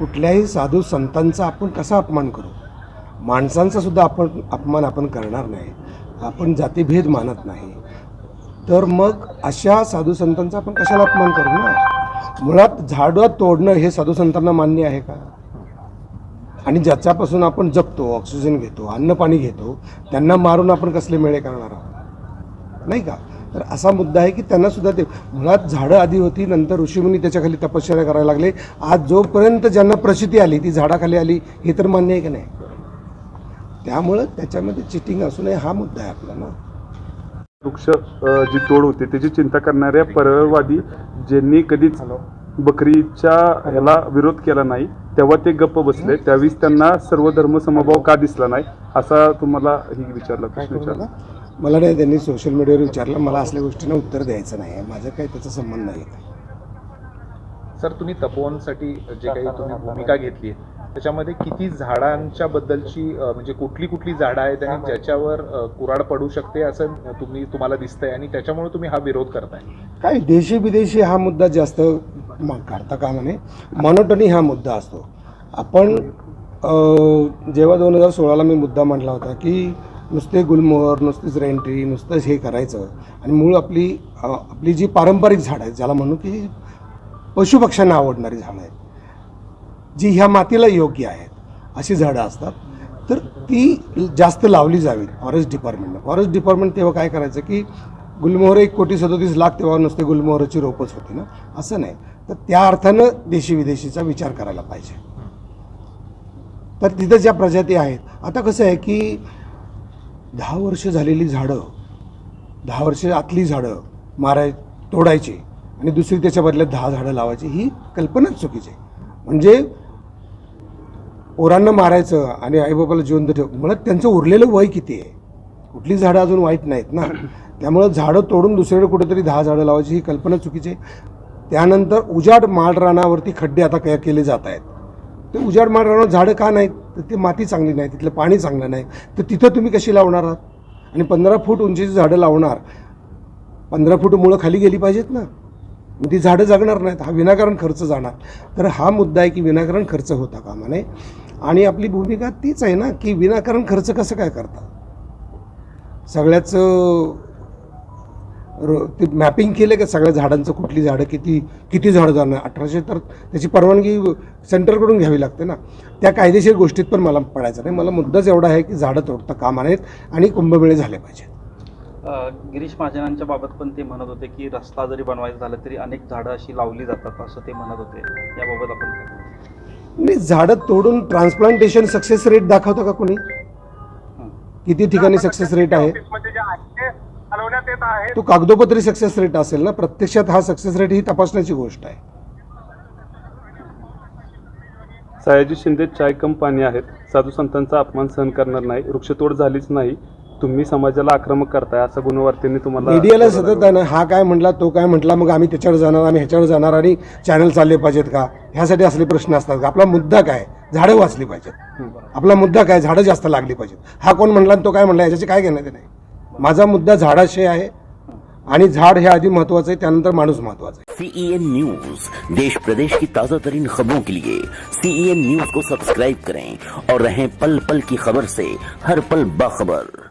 कुठल्याही साधू संतांचा आपण कसा अपमान करू? माणसांचा सुद्धा आपण अपमान आपण करणार नाही. आपण जातीभेद मानत नाही. तर मग अशा साधू संतांचा आपण कशाला अपमान करू ना? मुळात झाडं तोडणं हे साधू संतांना मान्य आहे का? आणि ज्याच्यापासून आपण जगतो ऑक्सिजन घेतो अन्न पाणी घेतो त्यांना मारून आपण कसले मेळे करणार आहोत? नाही का? तर असा मुद्दा आहे की त्यांना सुद्धा ते मुळात झाडं आधी होती नंतर ऋषीमुनी त्याच्याखाली तपश्चर्या करायला लागले. आज जोपर्यंत ज्यांना प्रचिती आली ती झाडाखाली आली हे तर मान्य आहे की नाही? त्यामुळं त्याच्यामध्ये चिटिंग असू नये हा मुद्दा आहे आपला ना. वृक्ष जी तोड होते त्याची चिंता करणाऱ्या परळवादी ज्यांनी कधीच बकरीच्या ह्याला विरोध केला नाही तेव्हा ते गप्प बसले. त्यावेळेस त्यांना सर्व धर्म समभाव का दिसला नाही असा तुम्हाला ही विचारला प्रश्न विचारला. मला नाही त्यांनी सोशल मीडियावर विचारलं. मला असल्या गोष्टींना उत्तर द्यायचं नाही. आहे माझं काही त्याचा संबंध नाही. सर तुम्ही तपोवनसाठी जे काही तुम्ही भूमिका घेतली त्याच्यामध्ये किती झाडांच्या बद्दलची म्हणजे कुठली कुठली झाडं आहेत आणि ज्याच्यावर कुऱ्हाड पडू शकते असं तुम्ही तुम्हाला दिसतंय आणि त्याच्यामुळे तुम्ही हा विरोध करताय? काय देशी विदेशी हा मुद्दा जास्त काढता कामा नये. मॉनोटनी हा मुद्दा असतो. आपण जेव्हा दोन हजार सोळाला मी मुद्दा मांडला होता की नुसते गुलमोहर नुसतीच रेंट्री नुसतंच हे करायचं. आणि मूळ आपली आपली जी पारंपरिक झाडं आहेत ज्याला म्हणू की पशुपक्ष्यांना आवडणारी झाडं आहेत जी ह्या मातीला योग्य आहेत अशी झाडं असतात. तर ती जास्त लावली जावी फॉरेस्ट डिपार्टमेंटनं. फॉरेस्ट डिपार्टमेंट तेव्हा काय करायचं की गुलमोहर एक कोटी सदोतीस लाख तेव्हा नुसते गुलमोहराची रोपच होती ना? असं नाही. तर त्या अर्थानं देशी विदेशीचा विचार करायला पाहिजे. तर तिथं ज्या प्रजाती आहेत आता कसं आहे की दहा वर्ष झालेली झाडं दहा वर्ष आतली झाडं माराय तोडायची आणि दुसरी त्याच्या बदल्यात दहा झाडं लावायची ही कल्पनाच चुकीची आहे. म्हणजे ओरांना मारायचं आणि आईबाबाला जिवंत ठेव मुळात त्यांचं उरलेलं वय किती आहे? कुठली झाडं अजून वाईट नाहीत ना? त्यामुळं झाडं तोडून दुसरीकडे कुठेतरी दहा झाडं लावायची ही कल्पना चुकीची आहे. त्यानंतर उजाड माळरानावरती खड्डे आता काय केले जात आहेत. ते उजाड माळरानावर झाडं का नाहीत? तर ते माती चांगली नाही तिथलं पाणी चांगलं नाही. तर तिथं तुम्ही कशी लावणार आहात? आणि पंधरा फूट उंचीची झाडं लावणार. पंधरा फूट मुळं खाली गेली पाहिजेत ना? मग ती झाडं जगणार नाहीत. हा विनाकारण खर्च जाणार. तर हा मुद्दा आहे की विनाकारण खर्च होता कामा नये आणि आपली भूमिका तीच आहे ना की विनाकारण खर्च कसं काय करतात? सगळ्याच रो- ते मॅपिंग केलं का सगळ्या झाडांचं कुठली झाडं किती किती झाडं जाणार अठराशे तर त्याची परवानगी सेंटरकडून घ्यावी लागते ना. त्या कायदेशीर गोष्टीत पण मला पडायचं नाही. मला मुद्दाच एवढा आहे की झाडं तोडता कामा नयेत आणि कुंभमेळे झाले पाहिजेत. गिरीश महाजनांच्या बाबत पण ते म्हणत होते की रस्ता जरी बनवायचा झाला तरी अनेक झाडं अशी लावली जातात असं ते म्हणत होते. याबाबत आपण? नाही झाडं तोडून ट्रान्सप्लांटेशन सक्सेस रेट दाखवतं का कोणी? किती ठिकाणी सक्सेस रेट आहे? तो कागदोपत्री सक्सेस रेट असेल ना प्रत्यक्षात हा सक्सेस रेट ही तपासण्याची गोष्ट आहे. सयाजी शिंदे चाय कंपनी आहेत. साधू संतांचा अपमान सहन करणार नाही वृक्षतोड झालीच नाही. तुम्ही समाजाला आक्रमक करताय असा गुणवार्तेने तुम्हाला मीडियाला सतत आहे ना हा काय म्हटला तो काय म्हटला मग आम्ही त्याच्यावर जाणार आम्ही ह्याच्यावर जाणार आणि चॅनल चालले पाहिजेत का? ह्यासाठी असले प्रश्न असतात का? आपला मुद्दा काय? झाडं वाचली पाहिजेत. आपला मुद्दा काय? झाडं जास्त लागली पाहिजेत. हा कोण म्हणला आणि तो काय म्हणला याच्याचे काय घेणं ते नाही माझा मुद्दा झाडाशी आहे. आणि झाड हे आधी महत्वाचं आहे त्यानंतर माणूस महत्त्वाचा आहे. सीईएन न्यूज देश प्रदेश की ताजा तरीन खबरों के लिए सीईएन न्यूज को सब्सक्राइब करें और रहें पल पल की खबर से हर पल बाखबर।